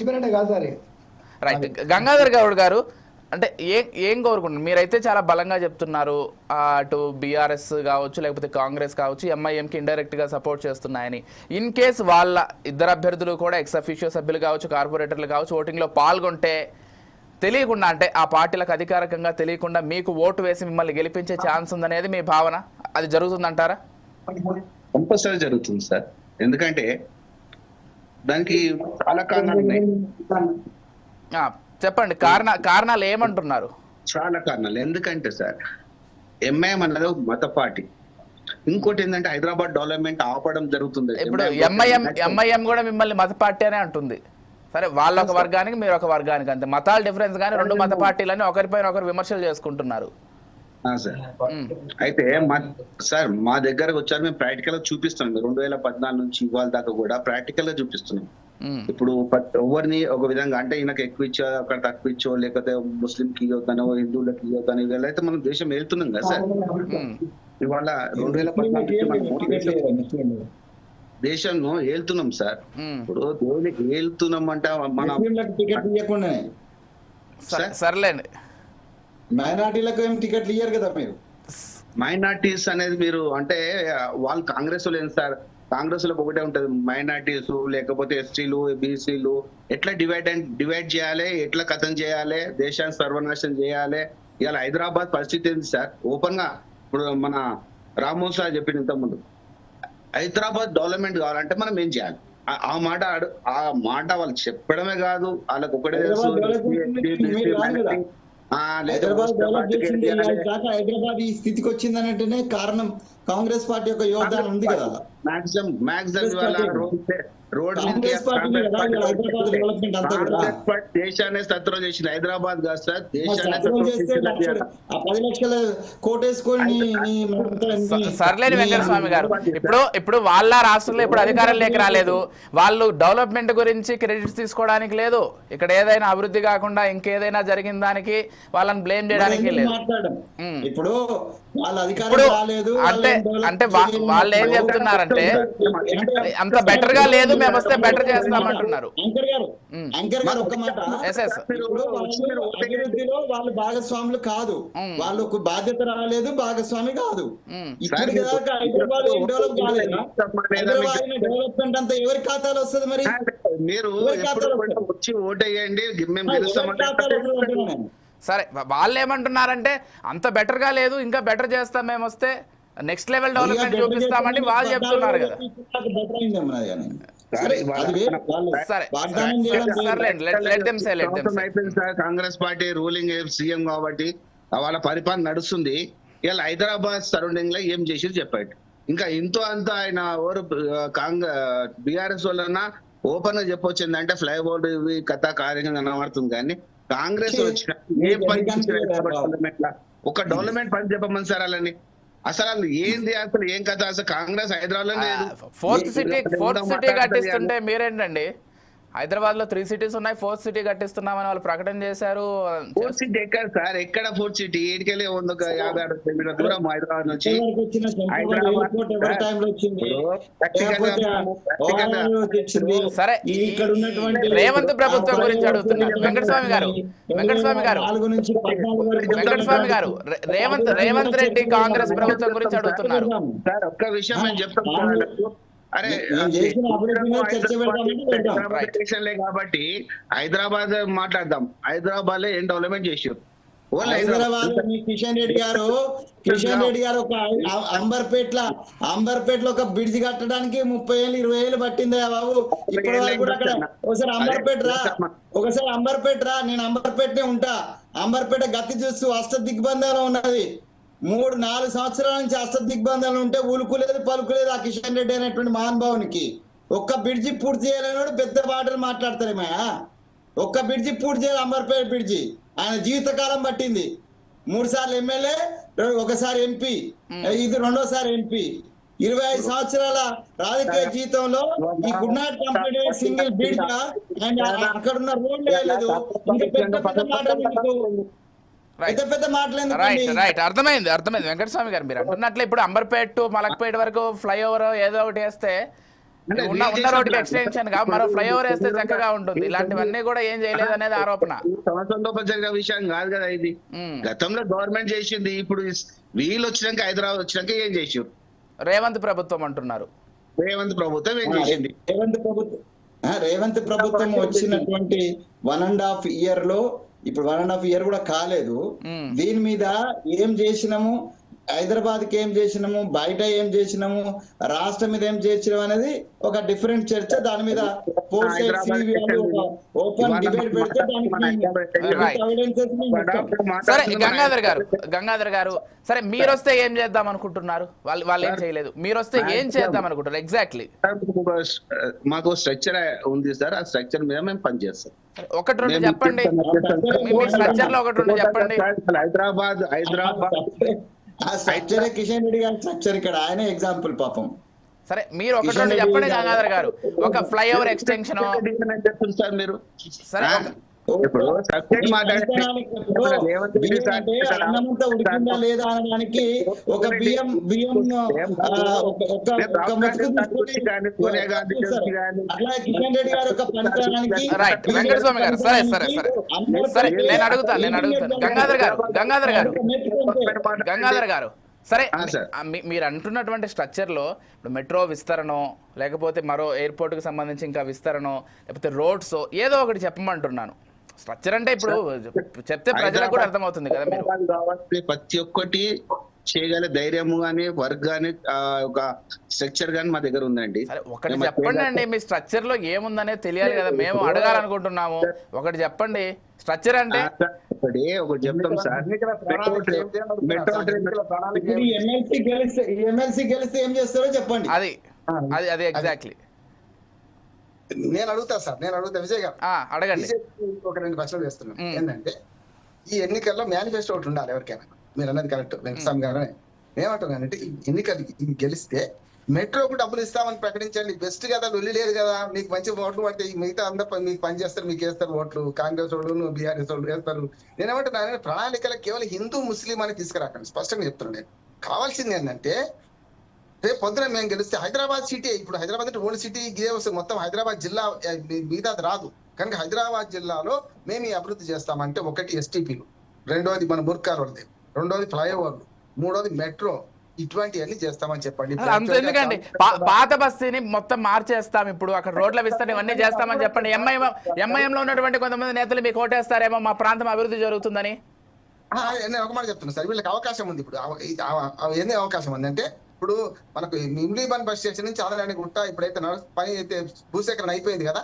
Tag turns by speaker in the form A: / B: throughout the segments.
A: ఇచ్చిపోయినట్టే కాదు sir.
B: Right. Gangadhar Goud గారు అంటే ఏం ఏం కోరుకుంటున్నారు? మీరైతే చాలా బలంగా చెప్తున్నారు. అటు బీఆర్ఎస్ కావచ్చు లేకపోతే కాంగ్రెస్ కావచ్చు ఎంఐఎంకి ఇండైరెక్ట్గా సపోర్ట్ చేస్తున్నాయని. ఇన్ కేస్ వాళ్ళ ఇద్దరు అభ్యర్థులు కూడా ఎక్స్ అఫీషియో సభ్యులు కావచ్చు కార్పొరేటర్లు కావచ్చు ఓటింగ్లో పాల్గొంటే తెలియకుండా అంటే ఆ పార్టీలకు అధికారికంగా తెలియకుండా మీకు ఓటు వేసి మిమ్మల్ని గెలిపించే ఛాన్స్ ఉందనేది మీ భావన? అది జరుగుతుందంటారా?
C: కంపల్సరీ జరుగుతుంది సార్. ఎందుకంటే దానికి చాలా కారణాలు ఉన్నాయి.
B: చెప్పండి కారణ కారణాలు ఏమంటున్నారు?
C: చాలా కారణాలు. ఎందుకంటే సార్ ఎంఐఎం అన్నది ఒక మత పార్టీ ఇంకోటి ఏంటంటే హైదరాబాద్ డెవలప్మెంట్ ఆపడం జరుగుతుంది.
B: ఇప్పుడు ఎంఐఎం ఎంఐఎం కూడా మిమ్మల్ని మత పార్టీ అనే అంటుంది. సరే వాళ్ళ ఒక వర్గానికి మీరు ఒక వర్గానికి అంతే. మతాల డిఫరెన్స్ కానీ రెండు మత పార్టీలని ఒకరిపైన ఒకరు విమర్శలు చేసుకుంటున్నారు.
C: సార్. అయితే మా సార్ మా దగ్గరకు వచ్చారు మేము ప్రాక్టికల్గా చూపిస్తున్నాం. రెండు వేల పద్నాలుగు నుంచి ఇవాళ దాకా కూడా ప్రాక్టికల్గా చూపిస్తున్నాం. ఇప్పుడు ఎవరిని ఒక విధంగా అంటే ఈయనకు ఎక్కువ ఇచ్చో అక్కడ తక్కువ ఇచ్చో లేకపోతే ముస్లిం కి ఇవ్వద్దనో హిందువులకి ఇవ్వద్దనో ఇవాళ అయితే మనం దేశం వెళ్తున్నాం కదా సార్. ఇవాళ రెండు వేల పద్నాలుగు దేశంలో వెళ్తున్నాం సార్. ఇప్పుడు దేనికి వెళ్తున్నాం అంటే మన
B: సర్లేండి.
D: మైనార్టీలకు ఏం టికెట్లు ఇయ్యరు కదా మీరు?
C: మైనార్టీస్ అనేది మీరు అంటే వాళ్ళు కాంగ్రెస్లో ఏంటి సార్? కాంగ్రెస్లో ఒకటే ఉంటది. మైనార్టీస్ లేకపోతే ఎస్టీలు బీసీలు ఎట్లా డివైడ్ అండ్ డివైడ్ చేయాలి? ఎట్లా కథం చేయాలి? దేశాన్ని సర్వనాశనం చేయాలి? ఇవాళ హైదరాబాద్ పరిస్థితి ఏంటి సార్? ఓపెన్గా ఇప్పుడు మన రామ్మోహన్ సార్ చెప్పింది ఇంత ముందు హైదరాబాద్ డెవలప్మెంట్ కావాలంటే మనం ఏం చేయాలి? ఆ- మాట ఆ మాట వాళ్ళు చెప్పడమే కాదు. వాళ్ళకి ఒకటే తెలుసు.
D: హైదరాబాద్ ఈ స్థితికి వచ్చిందనంటేనే కారణం కాంగ్రెస్ పార్టీ యొక్క యోగదానం ఉంది కదా.
C: మాక్సిమం మాక్సిమం
D: కాంగ్రెస్
C: ఇవాళ
D: party.
C: Road road
D: Congress party కదా ఇవాళ హైదరాబాద్ డెవలప్మెంట్ అంతా కూడా.
C: కాంగ్రెస్ పార్టీ దేశాన్ని సత్రం చేసింది. హైదరాబాద్ కాదు సార్
D: మరి
C: దేశాన్ని
D: సత్రం చేస్తే
C: సత్రం
D: లక్షలు-
C: చేసింది.
D: ఆ పది లక్షల కోటేసుకొని నీ- నీ-
B: స-
D: నీ-
B: సర్లేని
D: నీ-
B: వెంకటస్వామి గారు. ఇప్పుడు ఇప్పుడు వాళ్ళ రాష్ట్రంలో ఇప్పుడు అధికారం లేక రాలేదు. వాళ్ళు డెవలప్మెంట్ గురించి క్రెడిట్స్ తీసుకోవడానికి లేదు. ఇక్కడ ఏదైనా అభివృద్ధి కాకుండా ఇంకేదైనా జరిగిన దానికి వాళ్ళని బ్లేమ్ చేయడానికి లేదు.
D: ఇప్పుడు వాళ్ళ అధికారం రాలేదు
B: అంటే అంటే
D: చేయలేదు.
B: వాళ్ళు ఏం చెప్తున్నారంటే
D: అంటే-
B: అంత better గా లేదు, మేము వస్తే better చేస్తామంటున్నారు.
D: అంకర్ గారు మాట వాళ్ళు భాగస్వాములు కాదు. వాళ్ళకు బాధ్యత రాలేదు భాగస్వామి కాదు దాకా హైదరాబాద్ డెవలప్ కాలేదా హైదరాబాద్ డెవలప్మెంట్ అంతా ఎవరి ఖాతాలో వస్తుంది మరి
C: మీరు? వచ్చి ఓటేయండి మేము గెలుస్తామంటే
D: నేను.
B: సరే వాళ్ళు ఏమంటున్నారంటే అంత better గా లేదు ఇంకా బెటర్ చేస్తాం మేము వస్తే నెక్స్ట్ లెవెల్ డెవలప్మెంట్ చూపిస్తామని వాళ్ళు చెప్తున్నారు కదా.
C: కాంగ్రెస్ పార్టీ రూలింగ్ సీఎం కాబట్టి వాళ్ళ పరిపాలన నడుస్తుంది. ఇలా హైదరాబాద్ సరౌండింగ్లో ఏం చేసి చెప్పాడు. ఇంకా ఇంతో అంత ఆయన ఎవరు కాంగ్రెస్ బీఆర్ఎస్ వాళ్ళన్నా ఓపెన్గా చెప్పొచ్చు ఏంటంటే ఫ్లైఓవర్ ఇవి కథ కార్యంగా కనబడుతుంది కానీ కాంగ్రెస్ వచ్చిన ఏ పని? ఒక డెవలప్మెంట్ పని చెప్పమని సార్ వాళ్ళని. అసలు వాళ్ళు ఏంది అసలు ఏం కథ? అసలు Congress Hyderabad
B: fourth city fourth city కట్టిస్తుంటే మీరేంటంటే హైదరాబాద్లో త్రీ సిటీస్ ఉన్నాయి ఫోర్త్ సిటీ కట్టిస్తున్నామని వాళ్ళు ప్రకటన చేశారు.
C: ఫోర్త్ సిటీ ఎక్కడ సార్? ఎక్కడ ఫోర్త్ సిటీ ఏడికెళ్ళి ఉంది ఒక యాభై అరవై కిలోమీటర్ల దూరం హైదరాబాద్ నుంచి.
B: సరే
D: ఈ ఇక్కడ ఉన్నటువంటి
B: రేవంత్ ప్రభుత్వం గురించి అడుగుతున్నారు వెంకటస్వామి గారు వెంకటస్వామి గారు. వెంకటస్వామి గారు రేవంత్ రేవంత్ రెడ్డి కాంగ్రెస్ ప్రభుత్వం గురించి అడుగుతున్నారు.
C: సార్ ఒక్క విషయం నేను చెప్తాను. అరే కాబట్టి హైదరాబాద్ మాట్లాడదాం. హైదరాబాద్లో ఏం డెవలప్మెంట్ చేసారు
D: హైదరాబాద్. లో కిషన్ రెడ్డి గారు కిషన్ రెడ్డి గారు ఒక అంబర్పేట్ల అంబర్పేటలో ఒక బ్రిడ్జ్ కట్టడానికి ముప్పై ఏళ్ళు ఇరవై ఏళ్ళు పట్టిందా బాబు. ఇప్పటి వరకు కూడా అక్కడ ఒకసారి అంబర్పేట రా. ఒకసారి అంబర్పేట రా నేను అంబర్పేటనే ఉంటా. అంబర్పేట గతి చూస్తూ అష్ట దిగ్బంధాలు ఉన్నది. మూడు నాలుగు సంవత్సరాల నుంచి అష్ట దిగ్బంధాలు ఉంటే ఉలుకులేదు పలుకులేదు ఆ కిషన్ రెడ్డి అనేటువంటి మహానుభావునికి. ఒక్క బ్రిడ్జి పూర్తి చేయలేనోడు పెద్ద మాటలు మాట్లాడతారేమయ్యా ఒక్క బ్రిడ్జి పూర్తి చేయాలి అంబర్పేట బ్రిడ్జి. ఆయన జీవితకాలం పట్టింది. మూడు సార్లు ఎమ్మెల్యే ఒకసారి ఎంపీ. ఇది రెండోసారి ఎంపీ. ఇరవై ఐదు సంవత్సరాల రాజకీయ జీవితంలో ఈ good night company single bridge and అక్కడ ఉన్న రోడ్లు వేయలేదు ఇంకా పెద్ద పెద్ద మాటలు? పెద్ద పెద్ద మాటలు ఎందుకండి?
B: రైట్ రైట్ అర్థమైంది అర్థమైంది. వెంకటస్వామి గారు మీరు అంటున్నట్లు ఇప్పుడు అంబర్పేట టు మలక్పేట వరకు ఫ్లైఓవర్ ఏదో ఒకటి వేస్తే ఉన్న ఉన్న రోడ్డుకి
C: చేసిన
B: ఎక్స్టెన్షన్గా మరో ఫ్లైఓవర్ వేస్తే చక్కగా ఉంటుంది. ఇలాంటివన్నీ కూడా ఏం చేయలేదు అనేది ఆరోపణ.
C: సంవత్సరంలో జరిగే విషయం కాదు కదా ఇది.
B: ఉమ్.
C: గతంలో గవర్నమెంట్ చేసింది ఇప్పుడు వీళ్ళు వచ్చినాక హైదరాబాద్ వచ్చినాక ఏం చేసారు
B: రేవంత్ ప్రభుత్వం అంటున్నారు.
C: రేవంత్ ప్రభుత్వం ఏం చేసింది?
D: రేవంత్ ప్రభుత్వం ఆ, రేవంత్ ప్రభుత్వం వచ్చినటువంటి వన్ అండ్ హాఫ్ ఇయర్లో ఇప్పుడు వన్ అండ్ హాఫ్ ఇయర్ కూడా కాలేదు. దీని మీద ఏం చేసినాము హైదరాబాద్కి ఏం చేసినాము బయట ఏం చేసినాము రాష్ట్రం మీద ఏం చేసినాము అనేది ఒక డిఫరెంట్ చర్చ దాని మీద ఓపెన్ డిబేట్ పెడితే
B: సరే గంగాధర్ గారు గంగాధర్ గారు సరే మీరు వస్తే ఏం చేద్దాం అనుకుంటున్నారు వాళ్ళు వాళ్ళు ఏం చేయలేదు మీరు వస్తే ఏం చేద్దాం అనుకుంటారు ఎగ్జాక్ట్లీ
C: మాకు స్ట్రక్చర్ ఉంది సార్ ఆ స్ట్రక్చర్ మీద మేము పనిచేస్తాం
B: ఒకటి రెండు చెప్పండి మీ స్ట్రక్చర్లో ఒకటి రెండు చెప్పండి
C: హైదరాబాద్ హైదరాబాద్
D: ఆ స్ట్రక్చర్ కిషన్ రెడ్డి గారి స్ట్రక్చర్ ఇక్కడ. ఆయనే ఎగ్జాంపుల్ పాపం.
B: సరే మీరు ఒకటి రెండు చెప్పండి గంగాధర్ గారు. ఒక ఫ్లైఓవర్ ఎక్స్టెన్షన్
C: మీరు?
B: సరే
C: ఇప్పుడు సబ్జెక్ట్
D: అన్నమంతా ఉడికిందా లేదా అనడానికి ఒక బియ్యం బియ్యం అట్లా కిషన్ రెడ్డి గారు ఒక పంచడానికి
B: రైట్ వెంకటస్వామి గారు సరే సరే సరే సరే. నేను అడుగుతాను నేను అడుగుతాను. గంగాధర్ గారు గంగాధర్ గారు. గంగాధర్ గారు సరే మీరు అంటున్నటువంటి స్ట్రక్చర్లో ఇప్పుడు మెట్రో విస్తరణో లేకపోతే మరో ఎయిర్పోర్ట్కి సంబంధించి ఇంకా విస్తరణో లేకపోతే రోడ్స్ ఏదో ఒకటి చెప్పమంటున్నాను. స్ట్రక్చర్ అంటే ఇప్పుడు చెప్తే ప్రజలకు కూడా అర్థమవుతుంది కదా మీరు.
C: ప్రతి ఒక్కటి చేయగల ధైర్యము గాని వర్క్ గాని ఆ, ఒక స్ట్రక్చర్ గాని మా దగ్గర ఉందండి.
B: ఒకటి చెప్పండి అండి మీ స్ట్రక్చర్లో ఏముందనేది తెలియాలి కదా మేము అడగాలనుకుంటున్నాము. ఒకటి చెప్పండి స్ట్రక్చర్ అంటే?
C: ఒకటి ఒకటి చెప్తాం సార్. మెట్రో ట్రైన్
D: ఎమ్మెల్సీ గెలిస్తే ఏం చేస్తారో చెప్పండి.
B: అది అది అది ఎగ్జాక్ట్లీ
A: నేను అడుగుతా సార్ నేను అడుగుతా విజయ్ గారు.
B: అడగండి.
A: ఒక రెండు ప్రశ్నలు వేస్తున్నాను
B: మ్మ్.
A: ఏంటంటే ఈ ఎన్నికల్లో మేనిఫెస్టో ఒకటి ఉండాలి ఎవరికైనా. మీరు అన్నది కరెక్ట్ వెంకటస్వామి గారు ఏమంటున్నానంటే ఈ ఎన్నికలు గెలిస్తే మెట్రోకు డబ్బులు ఇస్తామని ప్రకటించండి. బెస్ట్ కదా లొల్లి లేదు కదా. మీకు మంచి ఓట్లు పడితే మిగతా అందరు మీకు పని చేస్తారు మీకు వేస్తారు ఓట్లు. కాంగ్రెస్ వాళ్ళు బీఆర్ఎస్ వాళ్ళు వేస్తారు. నేనేమంటున్నాను ప్రణాళికలు కేవలం హిందూ ముస్లిం అని తీసుకురాకండి. స్పష్టంగా చెప్తున్నాను నేను. కావాల్సింది ఏంటంటే రేపు పొద్దున మేము గెలిస్తే హైదరాబాద్ సిటీ ఇప్పుడు హైదరాబాద్ అంటే ఓల్డ్ సిటీ వస్తుంది మొత్తం హైదరాబాద్ జిల్లా ఆ, మీ- మిగతాది రాదు. కనుక హైదరాబాద్ జిల్లాలో మేము ఈ అభివృద్ధి చేస్తామంటే ఒకటి ఎస్టీపీలు రెండోది మన ముర్కార్ వాళ్ళది రెండోది ఫ్లైఓవర్లు. మూడోది మెట్రో. ఇటువంటివన్నీ చేస్తామని చెప్పండి.
B: ఎందుకండి? పాత బస్తీని మొత్తం మార్చేస్తాం ఇప్పుడు. అక్కడ రోడ్ల విస్తరణ ఇవన్నీ చేస్తామని చెప్పండి. ఎంఐఎం ఎంఐఎం లో ఉన్నటువంటి కొంతమంది నేతలు మీకు ఓటేస్తారేమో మా ప్రాంతం అభివృద్ధి జరుగుతుందని?
A: నేను ఒక మాట చెప్తున్నా సార్. వీళ్ళకి అవకాశం ఉంది ఇప్పుడు. ఏంది అవకాశం ఉంది. అంటే ఇప్పుడు మనకు ఇమ్లీబన్ బస్ స్టేషన్ నుంచి ఆదాయానికి గుట్ట ఇప్పుడైతే పని అయితే భూసేకరణ అయిపోయింది కదా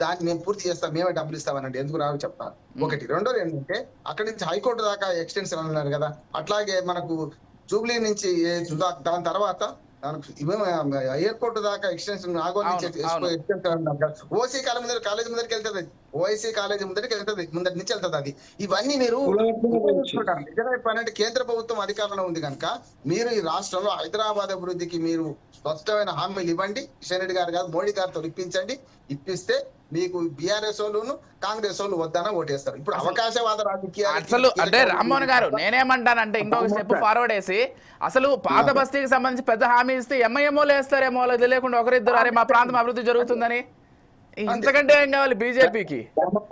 A: దాన్ని మేము పూర్తి చేస్తాం మేమే డబ్బులు ఇస్తామనండి. ఎందుకు రావు చెప్తాను. ఒకటి. రెండోది ఏంటంటే అక్కడి నుంచి హైకోర్టు దాకా ఎక్స్టెన్షన్ అన్నారు కదా అట్లాగే మనకు జూబ్లీ నుంచి దాని తర్వాత ఎయిర్పోర్ట్ దాకా ఎక్స్టెన్షన్ నుంచి
B: అవును.
A: ఎక్స్టెన్షన్ ఓసీ కాలేజ్ ముందర కాలేజ్ ముందరికి వెళ్తుంది ఓఐసీ కాలేజ్ ముందరికి వెళ్తుంది ముందరి నుంచి వెళ్తుంది అది. ఇవన్నీ మీరు చెప్పాలంటే కేంద్ర ప్రభుత్వం అధికారంలో ఉంది కనుక మీరు ఈ రాష్ట్రంలో హైదరాబాద్ అభివృద్ధికి మీరు స్పష్టమైన హామీలు ఇవ్వండి. కిషన్ రెడ్డి గారు కాదు మోడీ గారితో ఇప్పించండి. ఇప్పిస్తే మీకు బీఆర్ఎస్ వాళ్ళు కాంగ్రెస్ వాళ్ళు వద్దన ఓటేస్తారు. ఇప్పుడు అవకాశవాద రాజకీయాలు
B: అసలు అంటే రామ్మోహన్ గారు నేనేమంటానంటే ఇంకొక స్టెప్ ఫార్వర్డ్ వేసి అసలు పాత బస్తీకి సంబంధించి పెద్ద హామీ ఇస్తే ఎంఐఎంఓ వేస్తారేమో తెలియకుండా ఒకరిద్దరు అరే మా ప్రాంతం అభివృద్ధి జరుగుతుందని. ఇంతకంటే ఏం కావాలి బీజేపీకి?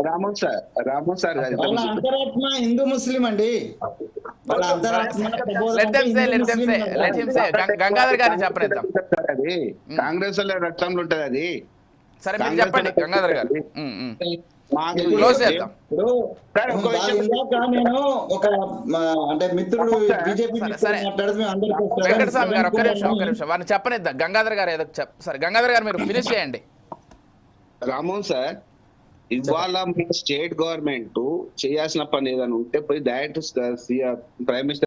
C: రామన్ సార్ రామన్ సార్
D: అంతరాత్మ హిందూ ముస్లిం అండి. వాళ్ళ అంతరాత్మ
B: let them say let them say let him say Gangadhar గారిని చెప్పనిద్దాం.
C: సార్ అది. కాంగ్రెస్ రక్తంలో ఉంటది అది.
B: సరే మీరు చెప్పండి గంగాధర్ గారు.
D: నేను ఒక అంటే మిత్రుడు బీజేపీ
B: వెంకటస్వామి గారు ఒక్క నిమిషం ఒక్క నిమిషం. వారిని చెప్పనిద్దాం. గంగాధర్ గారు ఏదో సరే గంగాధర్ గారు మీరు ఫినిష్ చేయండి.
C: రామోహన్ సార్ ఇవాళ మీ స్టేట్ గవర్నమెంట్ చేయాల్సిన పని ఏదైనా ఉంటే పోయి డైరెక్ట్ ప్రైమ్ మినిస్టర్